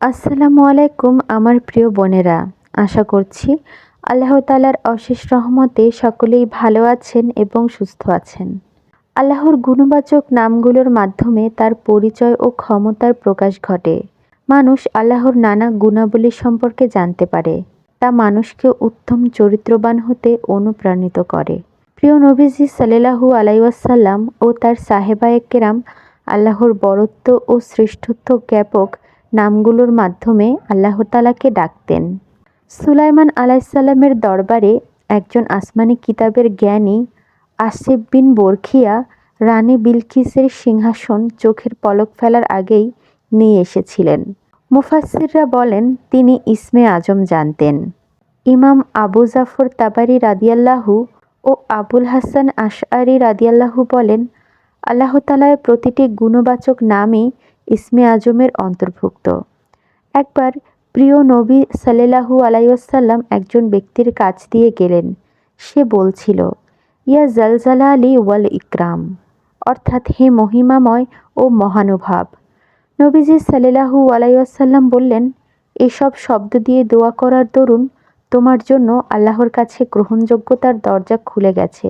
আসসালামু আলাইকুম আমার প্রিয় বোনেরা। আশা করছি আল্লাহ তালার অশেষ রহমতে সকলেই ভালো আছেন এবং সুস্থ আছেন। আল্লাহর গুণবাচক নামগুলোর মাধ্যমে তার পরিচয় ও ক্ষমতার প্রকাশ ঘটে। মানুষ আল্লাহর নানা গুণাবলী সম্পর্কে জানতে পারে। তা মানুষকে উত্তম চরিত্রবান হতে অনুপ্রাণিত করে। প্রিয় নবীজি সাল্লাহু আলাইসাল্লাম ও তার সাহেবায়ে কেরাম আল্লাহর বরত্ব ও শ্রেষ্ঠত্ব জ্ঞাপক নামগুলোর মাধ্যমে আল্লাহ তালাকে ডাকতেন। সুলাইমান আলাইসাল্লামের দরবারে একজন আসমানি কিতাবের জ্ঞানী আসিফ বিন বরখিয়া রানী বিলকিসের সিংহাসন চোখের পলক ফেলার আগেই নিয়ে এসেছিলেন। মুফাসিররা বলেন, তিনি ইসমে আজম জানতেন। ইমাম আবু জাফর তাবারি রাদিয়াল্লাহু ও আবুল হাসান আশআরি রাদিয়াল্লাহু বলেন, আল্লাহ তালার প্রতিটি গুণবাচক নামই ইসমে আজমের অন্তর্ভুক্ত। একবার প্রিয় নবী সাল্লাহু আলাইসাল্লাম একজন ব্যক্তির কাছ দিয়ে গেলেন। সে বলছিল, ইয়া জালজালা আলী ওয়াল ইকরাম অর্থাৎ হে মহিমাময় ও মহানুভাব। নবীজি সাল্লাহু আলাইসাল্লাম বললেন, এসব শব্দ দিয়ে দোয়া করার দরুন তোমার জন্য আল্লাহর কাছে গ্রহণযোগ্যতার দরজা খুলে গেছে।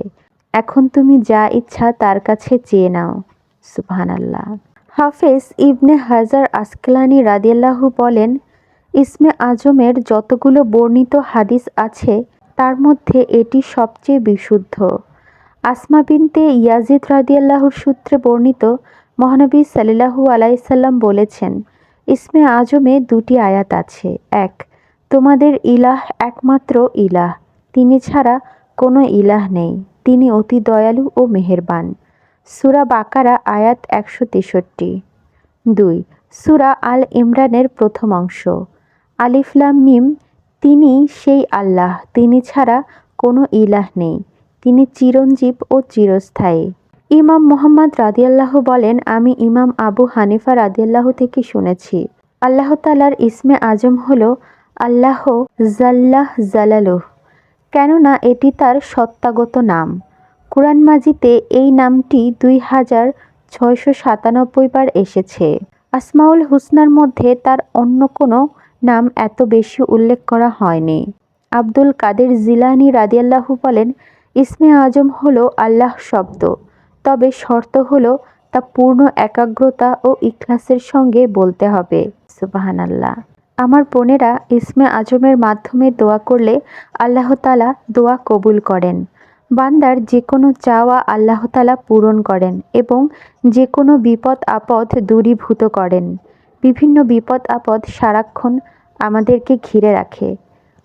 এখন তুমি যা ইচ্ছা তার কাছে চেয়ে নাও। সুবহান আল্লাহ হাফেজ ইবনে হাজার আসকেলানি রাদিয়াল্লাহু বলেন, ইসমে আজমের যতগুলো বর্ণিত হাদিস আছে, তার মধ্যে এটি সবচেয়ে বিশুদ্ধ। আসমা বিনতে ইয়াজিদ রাদিয়াল্লাহুর সূত্রে বর্ণিত, মহানবী সাল্লাহু আলাইসাল্লাম বলেছেন, ইসমে আজমে দুটি আয়াত আছে। এক, তোমাদের ইলাহ একমাত্র ইলাহ, তিনি ছাড়া কোনো ইলাহ নেই, তিনি অতি দয়ালু ও মেহেরবান। সুরা বাকারা, আয়াত একশো তেষট্টি। দুই, সুরা আল ইমরানের প্রথম অংশ। আলিফলাম মিম, তিনি সেই আল্লাহ, তিনি ছাড়া কোনো ইলাহ নেই, তিনি চিরঞ্জীব ও চিরস্থায়ী। ইমাম মোহাম্মদ রাদিয়াল্লাহ বলেন, আমি ইমাম আবু হানিফা রাদিয়াল্লাহ থেকে শুনেছি। আল্লাহ তালার ইসমে আজম হল, আল্লাহ জাল্লাহ জালালুহ কেননা এটি তার সত্তাগত নাম। কোরআন মাজিতে এই নামটি দুই হাজার ছয়শো সাতানব্বই বার এসেছে। আসমাউল হুসনার মধ্যে তার অন্য কোনো নাম এত বেশি উল্লেখ করা হয়নি। আব্দুল কাদের জিলানি রাদিয়াল্লাহু বলেন, ইসমে আজম হলো আল্লাহ শব্দ, তবে শর্ত হলো তা পূর্ণ একাগ্রতা ও ইখলাসের সঙ্গে বলতে হবে। সুবাহান আল্লাহ আমার বোনেরা, ইসমে আজমের মাধ্যমে দোয়া করলে আল্লাহ তালা দোয়া কবুল করেন। বান্দার যে কোনো চাওয়া আল্লাহ তালা পূরণ করেন এবং যে কোনো বিপদ আপদ দূরীভূত করেন। বিভিন্ন বিপদ আপদ সারাক্ষণ আমাদেরকে ঘিরে রাখে।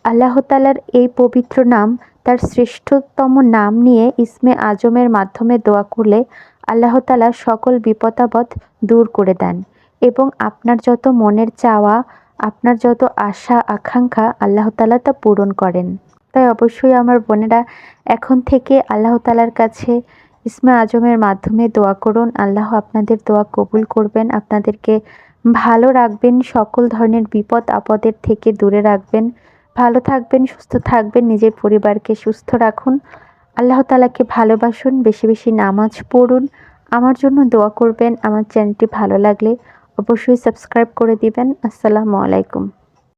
আল্লাহ তালার এই পবিত্র নাম, তার শ্রেষ্ঠতম নাম নিয়ে ইসমে আজমের মাধ্যমে দোয়া করলে আল্লাহ তালা সকল বিপদাবদ দূর করে দেন এবং আপনার যত মনের চাওয়া, আপনার যত আশা, আকাঙ্ক্ষা আল্লাহ তালা তা পূরণ করেন। তাই অবশ্যই আমার বোনেরা এখন থেকে আল্লাহ তালার কাছে ইসমে আজমের মাধ্যমে দোয়া করুন। আল্লাহ আপনাদের দোয়া কবুল করবেন। আপনাদেরকে ভালো রাখবেন। সকল ধরনের বিপদ আপদের থেকে দূরে রাখবেন। ভালো থাকবেন, সুস্থ থাকবেন, নিজের পরিবারকে সুস্থ রাখুন। আল্লাহ তালাকে ভালোবাসুন, বেশি বেশি নামাজ পড়ুন। আমার জন্য দোয়া করবেন। আমার চ্যানেলটি ভালো লাগলে অবশ্যই সাবস্ক্রাইব করে দিবেন। আসসালামু আলাইকুম।